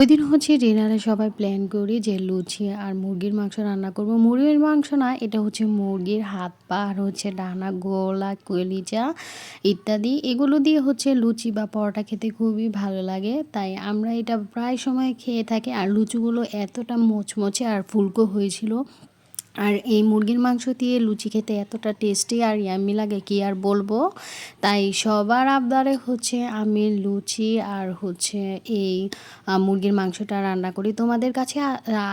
ওই দিন হচ্ছে ডিনারে সবাই প্ল্যান করি যে লুচি আর মুরগির মাংস রান্না করব। মুরগির মাংস না, এটা হচ্ছে মুরগির হাত পা আর হচ্ছে ডানা, গোলা, কলিজা ইত্যাদি। এগুলো দিয়ে হচ্ছে লুচি বা পরোটা খেতে খুবই ভালো লাগে। তাই আমরা এটা প্রায় সময় খেয়ে থাকি। আর লুচিগুলো এতটা মোচমোচে আর ফুলকো হয়েছিল আর এই মুরগির মাংস দিয়ে লুচি খেতে এতটা টেস্টি আর ইয়াম্মি লাগে, কি আর বলব? তাই সবার আবদারে হচ্ছে আমি লুচি আর হচ্ছে এই মুরগির মাংসটা রান্না করি। তোমাদের কাছে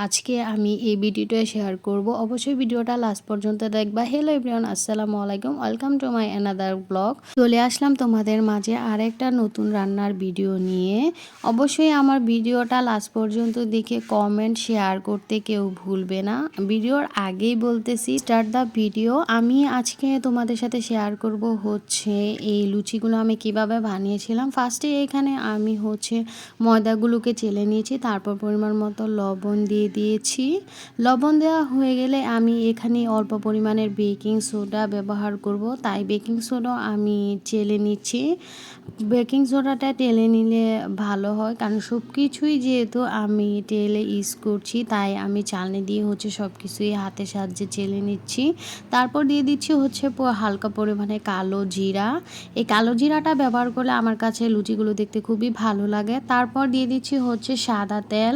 আজকে আমি এই ভিডিওটা শেয়ার করব। অবশ্যই ভিডিওটা লাস্ট পর্যন্ত দেখবা। হ্যালো এভরিওয়ান আসসালামু আলাইকুম। Welcome to my another blog চলে আসলাম তোমাদের মাঝে আরেকটা নতুন রান্নার ভিডিও নিয়ে। অবশ্যই আমার ভিডিওটা লাস্ট পর্যন্ত দেখে কমেন্ট শেয়ার করতে কেউ ভুলবে না। ভিডিওর আগেই বলতেছি স্টার্ট দ্য ভিডিও আমি আজকে তোমাদের সাথে শেয়ার করব হচ্ছে এই লুচিগুলো আমি কীভাবে বানিয়েছিলাম। ফার্স্টে এখানে আমি হচ্ছে ময়দাগুলোকে চেলে নিয়েছি, তারপর পরিমাণ মতো লবণ দিয়ে দিয়েছি। লবণ দেওয়া হয়ে গেলে আমি এখানে অল্প পরিমাণের বেকিং সোডা ব্যবহার করব। তাই বেকিং সোডা আমি চেলে নিচ্ছি। বেকিং সোডাটা টেলে নিলে ভালো হয়, কারণ সব কিছুই যেহেতু আমি টেলে ইউজ করছি, তাই আমি চালনি দিয়ে হচ্ছে সব কিছুই হাতের সাহায্যে চেলে নিচ্ছি। তারপর দিয়ে দিচ্ছি হচ্ছে হালকা পরিমাণে কালো জিরা। এই কালো জিরাটা ব্যবহার করলে আমার কাছে লুচিগুলো দেখতে খুবই ভালো লাগে। তারপর দিয়ে দিচ্ছি হচ্ছে সাদা তেল।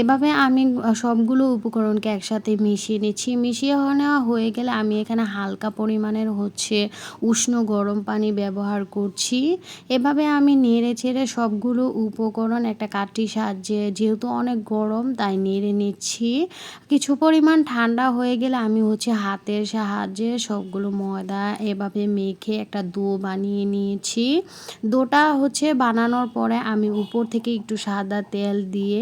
এভাবে আমি সবগুলো উপকরণকে একসাথে মিশিয়ে নিচ্ছি। মিশিয়ে নেওয়া হয়ে গেলে আমি এখানে হালকা পরিমাণের হচ্ছে উষ্ণ গরম পানি ব্যবহার করছি। এভাবে আমি নেড়ে চেড়ে সবগুলো উপকরণ একটা কাঠির সাহায্যে, যেহেতু অনেক গরম, তাই নেড়ে নিচ্ছি। কিছু পরিমাণ ঠান্ডা হয়ে গেলে আমি হচ্ছে হাতের সাহায্যে সবগুলো ময়দা এভাবে মেখে একটা দো বানিয়ে নিয়েছি। দোটা হচ্ছে বানানোর পরে আমি উপর থেকে একটু সাদা তেল দিয়ে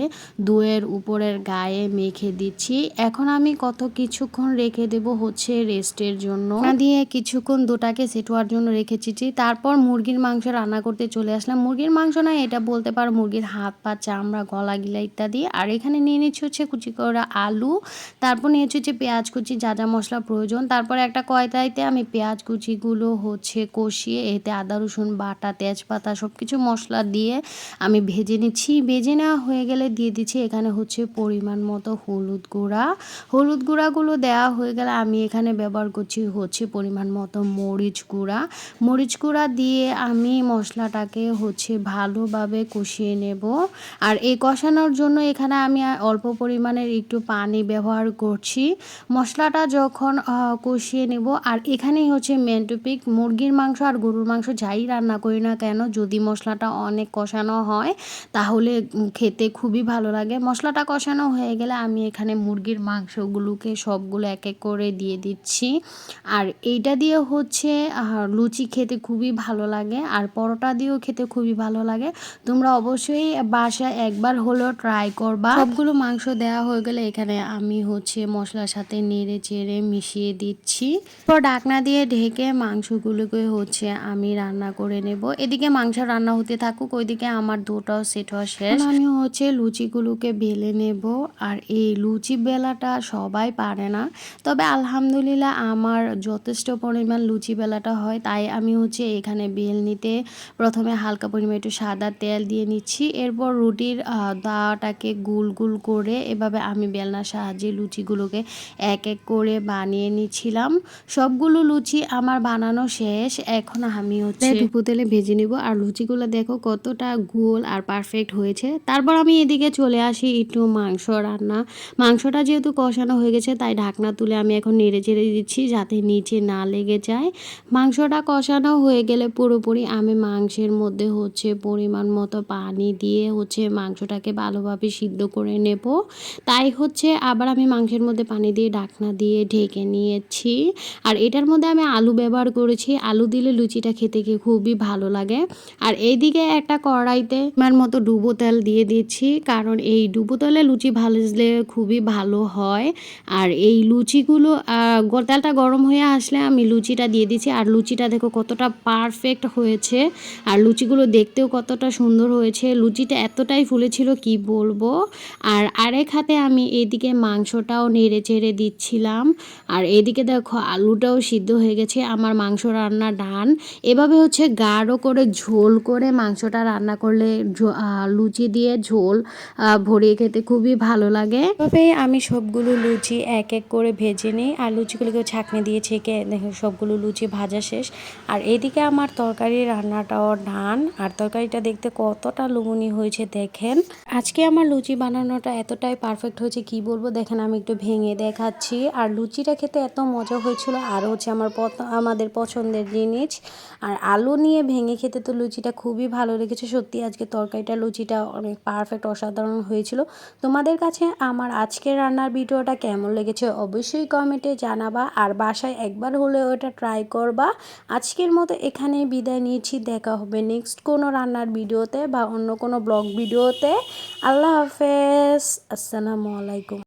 দোয়ের উপরের গায়ে মেখে দিচ্ছি। এখন আমি কত কিছুক্ষণ রেখে দেব হচ্ছে রেস্টের জন্য। দিয়ে কিছুক্ষণ দুটাকে সেট হওয়ার জন্য রেখেছি তারপর মুরগির মাংস রান্না করতে চলে আসলাম। মুরগির মাংস না, এটা বলতে পারো মুরগির হাত, পা, চামড়া, গলা গিলা ইত্যাদি। আর এখানে নিয়ে নিচ্ছি হচ্ছে কুচি করা আলু। তারপর নিয়েছি হচ্ছে পেঁয়াজ কুচি, যা যা মশলা প্রয়োজন। তারপরে একটা কয়তাইতে আমি পেঁয়াজ কুচিগুলো হচ্ছে কষিয়ে, এতে আদা, রসুন, বাটা, তেজপাতা সব কিছু মশলা দিয়ে আমি ভেজে নিচ্ছি। ভেজে নেওয়া হয়ে গেলে দিয়ে দিচ্ছি এখানে হচ্ছে পরিমাণ মতো হলুদ গুঁড়া। হলুদ গুঁড়াগুলো দেওয়া হয়ে গেলে আমি এখানে ব্যবহার করছি হচ্ছে পরিমাণ মতো মরিচ গুঁড়া। মরিচ গুঁড়া দিয়ে আমি মশলাটাকে হচ্ছে ভালোভাবে কষিয়ে নেব। আর এই কষানোর জন্য এখানে আমি অল্প পরিমাণের একটু পানি ব্যবহার করছি। মশলাটা যখন কষিয়ে নেব, আর এখানেই হচ্ছে মেন টপিক মুরগির মাংস আর গরুর মাংস যাই রান্না করি না কেন, যদি মশলাটা অনেক কষানো হয়, তাহলে খেতে খুবই ভালো লাগে। মশলাটা কষানো হয়ে গেলে আমি এখানে মুরগির মাংসগুলোকে সবগুলো এক এক করে দিয়ে দিচ্ছি। আর এইটা দিয়ে হচ্ছে লুচি খেতে খুবই ভালো লাগে, আর পরোটা দিয়েও খেতে খুবই ভালো লাগে। তোমরা অবশ্যই বাসায় একবার হলেও ট্রাই করবা। সবগুলো মাংস দেওয়া হয়ে গেলে এখানে আমি হচ্ছে মশলার সাথে নেড়ে চেড়ে মিশিয়ে দিচ্ছি। পর ঢাকনা দিয়ে ঢেকে মাংসগুলোকে হচ্ছে আমি রান্না করে নেব। এদিকে মাংস রান্না হতে থাকুক, ওইদিকে আমার দুটাও সেট হওয়া শেষ। আমি হচ্ছে লুচিগুলোকে বেলে নেব। আর এই লুচি বেলাটা সবাই পারে না। তবে আলহামদুলিল্লাহ আমার যথেষ্ট পরিমাণ লুচি বেলাটা হয়, তাই আমি হচ্ছে এখানে বেল নিতে প্রথমে হালকা পরিমাণ একটু সাদা তেল দিয়ে নিচ্ছি। এরপর রুটির দাটাকে গুল গুল করে এভাবে আমি বেলনার সাহায্যে লুচিগুলোকে এক এক করে বানিয়ে নিচ্ছিলাম। সবগুলো লুচি আমার বানানো শেষ। এখন আমি হচ্ছে ডুবো তেলে ভেজে নিব। আর লুচিগুলো দেখো কতটা গোল আর পারফেক্ট হয়েছে। তারপর আমি এদিকে চলে আসি একটু মাংস রান্না। মাংসটা যেহেতু কষানো হয়ে গেছে, তাই ঢাকনা তুলে আমি এখন নেড়ে চেড়ে দিচ্ছি যাতে নিচে না লেগে যায়। মাংসটা কষানো হয়ে গেলে পুরোপুরি আমি মাংসের মধ্যে হচ্ছে পরিমাণ মতো পানি দিয়ে হচ্ছে মাংসটাকে ভালোভাবে সিদ্ধ করে নেব। তাই হচ্ছে আবার আমি মাংসের মধ্যে পানি দিয়ে ঢাকনা দিয়ে ঢেকে নিয়েছি। আর এটার মধ্যে আমি আলু ব্যবহার করেছি। আলু দিলে লুচিটা খেতে গিয়ে খুবই ভালো লাগে। আর এইদিকে একটা কড়াইতে আমার মতো ডুবো তেল দিয়ে দিচ্ছি। কারণ এই ডুবো তেলে লুচি ভাজলে খুবই ভালো হয়। আর এই লুচিগুলো তেলটা গরম হয়ে আসলে আমি লুচিটা দিয়ে দিচ্ছি। আর লুচিটা দেখো কতটা পারফেক্ট হয়েছে। আর লুচিগুলো দেখতেও কতটা সুন্দর হয়েছে। লুচিটা এতটাই ফুলেছিল, কি বলব? আর আরেক হাতে আমি এদিকে মাংসটাও নেড়ে চেড়ে দিচ্ছিলাম। আর এদিকে দেখো আলুটাও সিদ্ধ হয়ে গেছে, আমার মাংস রান্না ডান এভাবে হচ্ছে গাঢ় করে ঝোল করে মাংসটা রান্না করলে লুচি দিয়ে ঝোল ভরিয়ে খেতে খুবই ভালো লাগে। তবে আমি সবগুলো লুচি এক এক করে ভেজে নিই, আর লুচিগুলোকে ছাঁকনি দিয়ে ছেঁকে দেখো সবগুলো লুচি ভাজা শেষ। আর এদিকে আমার তরকারি রান্নাটাও ডান, আর তরকারিটা দেখতে কতটা লুমুনি হয়েছে দেখেন। আজকে আমার লুচি বানানোটা এতটাই পারফেক্ট হয়েছে, কি বলব? দেখেন আমি একটু ভেঙে দেখাচ্ছি। আর লুচিটা খেতে এত মজা হয়েছিল। আর হচ্ছে আমার আমাদের পছন্দের জিনিস। আর আলু নিয়ে ভেঙে খেতে তো লুচিটা খুবই ভালো লেগেছে। সত্যি আজকে তরকারিটা, লুচিটা অনেক পারফেক্ট অসাধারণ হয়েছিল। তোমাদের কাছে আমার আজকের রান্নার ভিডিওটা কেমন লেগেছে অবশ্যই কমেন্টে জানাবা। আর বাসায় একবার হলেও এটা ট্রাই করবা। আজকের মতো এখানে বিদায় নিয়েছি। দেখা হবে নেক্সট কোনো রান্নার ভিডিওতে বা অন্য কোনো ব্লগ ভিডিওতে। আল্লাহ হাফেজ। আসসালামু আলাইকুম।